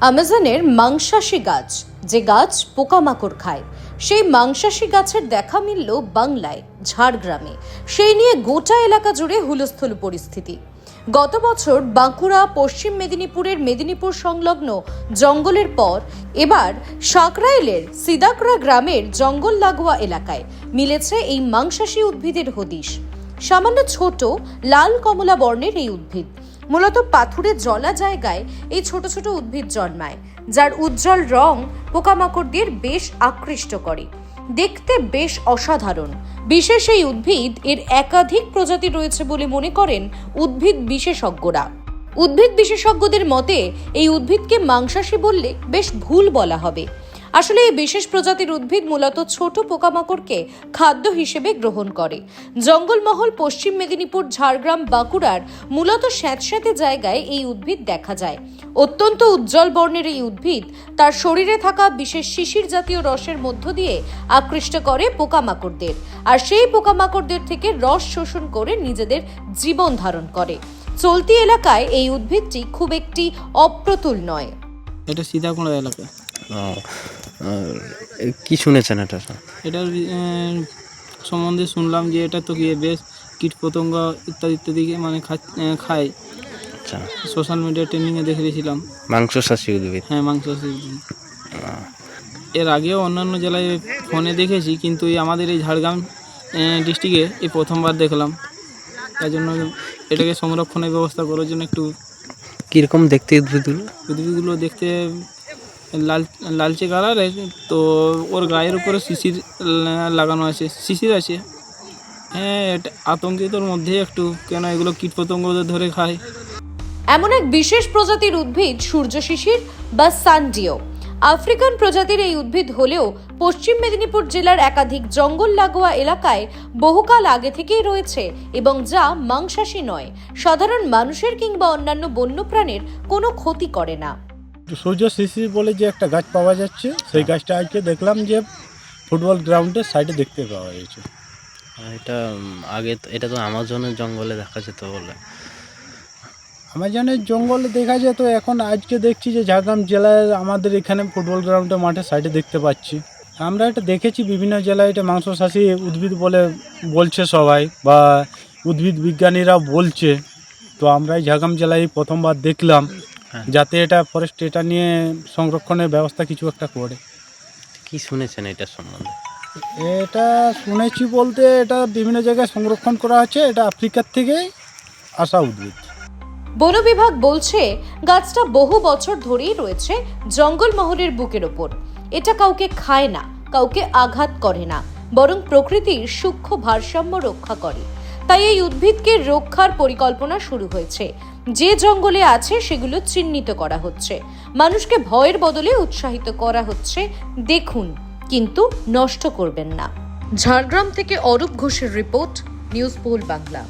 আমাজনের মাংসাশী গাছ, যে গাছ পোকামাকড় খায়। সেই মাংসাশী গাছের দেখা মিলল বাংলায়, ঝাড়গ্রামে। সেই নিয়ে গোটা এলাকা জুড়ে হুলস্থুল পরিস্থিতি। গত বছর বাঁকুড়া, পশ্চিম মেদিনীপুরের মেদিনীপুর সংলগ্ন জঙ্গলের পর, এবার সাকরাইলের সিদাকরা গ্রামের জঙ্গল লাগোয়া এলাকায় মিলেছে এই মাংসাশী উদ্ভিদের হদিশ। সামান্য ছোট, লাল কমলা বর্ণের এই উদ্ভিদ। মূলত পাথুরে জলা জায়গায় এই ছোট ছোট উদ্ভিদ জন্মায়, যার উজ্জ্বল রং পোকামাকড়দের বেশ আকৃষ্ট করে। দেখতে বেশ অসাধারণ। বিশেষ এই উদ্ভিদ এর একাধিক প্রজাতি রয়েছে বলে মনে করেন উদ্ভিদ বিশেষজ্ঞরা। উদ্ভিদ বিশেষজ্ঞদের মতে, এই উদ্ভিদকে মাংসাশী বললে বেশ ভুল বলা হবে। আসলে এই বিশেষ প্রজাতির উদ্ভিদ মূলত ছোট পোকামাকড়কে খাদ্য হিসেবে গ্রহণ করে। জঙ্গলমহল পশ্চিম মেদিনীপুর ঝাড়গ্রাম বাঁকুড়ার মূলত স্যাঁতস্যাঁতে জায়গায় এই উদ্ভিদ দেখা যায়। অত্যন্ত উজ্জ্বল বর্ণের এই উদ্ভিদ তার শরীরে থাকা বিশেষ শিশির জাতীয় রসের মধ্য দিয়ে আকৃষ্ট করে পোকামাকড়দের। আর সেই পোকামাকড়দের থেকে রস শোষণ করে নিজেদের জীবন ধারণ করে। চলতি এলাকায় এই উদ্ভিদটি খুব একটি অপ্রতুল নয়। এটা সীতাকুঁড়া এলাকা। কি শুনেছেন এটা? এটার সম্বন্ধে শুনলাম যে এটা তো কি বেশ কীট পতঙ্গ ইত্যাদি ইত্যাদি মানে খায়। আচ্ছা। সোশ্যাল মিডিয়া ট্রেনিংয়ে দেখে দিয়েছিলাম মাংসশাসী উদ্ভিদ। হ্যাঁ মাংস এর আগেও অন্যান্য জেলায় ফোনে দেখেছি কিন্তু এই আমাদের এই ঝাড়গ্রাম ডিস্ট্রিক্টে এই প্রথমবার দেখলাম। তাই জন্য এটাকে সংরক্ষণের ব্যবস্থা করার জন্য একটু কীরকম দেখতে উদ্ভিদগুলো? উদ্ভিদগুলো দেখতে লাল, লালচে কালারের তো ওর গায়ের উপরে শিশির লাগানো আছে, শিশির আছে। হ্যাঁ এটা আতঙ্কিতর মধ্যে একটু, কেন এগুলো কীটপতঙ্গ ধরে খায়। এমন এক বিশেষ প্রজাতির উদ্ভিদ সূর্য শিশির বা সানডিও। আফ্রিকান প্রজাতির এই উদ্ভিদ হলেও পশ্চিম মেদিনীপুর জেলার একাধিক জঙ্গল লাগোয়া এলাকায় বহুকাল আগে থেকেই রয়েছে এবং যা মাংসাশী নয়। সাধারণ মানুষের কিংবা অন্যান্য বন্যপ্রাণীর কোনো ক্ষতি করে না। সূর্য শিশির বলে যে একটা গাছ পাওয়া যাচ্ছে সেই গাছটা আজকে দেখলাম যে ফুটবল গ্রাউন্ডের সাইডে দেখতে পাওয়া গেছে। এটা আগে তো- এটা তো আমাজনের জঙ্গলে দেখা যেত বলে। আমাজনের জঙ্গলে দেখা যেত এখন আজকে দেখছি যে ঝাড়গ্রাম জেলায় আমাদের এখানে ফুটবল গ্রাউন্ডের মাঠের সাইডে দেখতে পাচ্ছি। আমরা এটা দেখেছি বিভিন্ন জেলায় এটা মাংসশাসী উদ্ভিদ বলে বলছে সবাই বা উদ্ভিদ বিজ্ঞানীরা বলছে। তো আমরা এই ঝাড়গ্রাম জেলায় প্রথমবার দেখলাম। হ্যাঁ। যাতে এটা ফরেস্ট এটা নিয়ে সংরক্ষণের ব্যবস্থা কিছু একটা করে। কি শুনেছেন এটা সম্বন্ধে? এটা শুনেছি বলতে এটা বিভিন্ন জায়গায় সংরক্ষণ করা হচ্ছে এটা আফ্রিকার থেকেই আসা উদ্ভিদ। বন বিভাগ বলছে গাছটা বহু বছর ধরেই রয়েছে জঙ্গলমহলের বুকের ওপর। এটা কাউকে খায় না কাউকে আঘাত করে না বরং প্রকৃতির সূক্ষ্ম ভারসাম্য রক্ষা করে। তাই এই উদ্ভিদকে রক্ষার পরিকল্পনা শুরু হয়েছে। যে জঙ্গলে আছে সেগুলো চিহ্নিত করা হচ্ছে। মানুষকে ভয়ের বদলে উৎসাহিত করা হচ্ছে। দেখুন, কিন্তু নষ্ট করবেন না। ঝাড়গ্রাম থেকে অরূপ ঘোষের রিপোর্ট, নিউজ পোল বাংলা।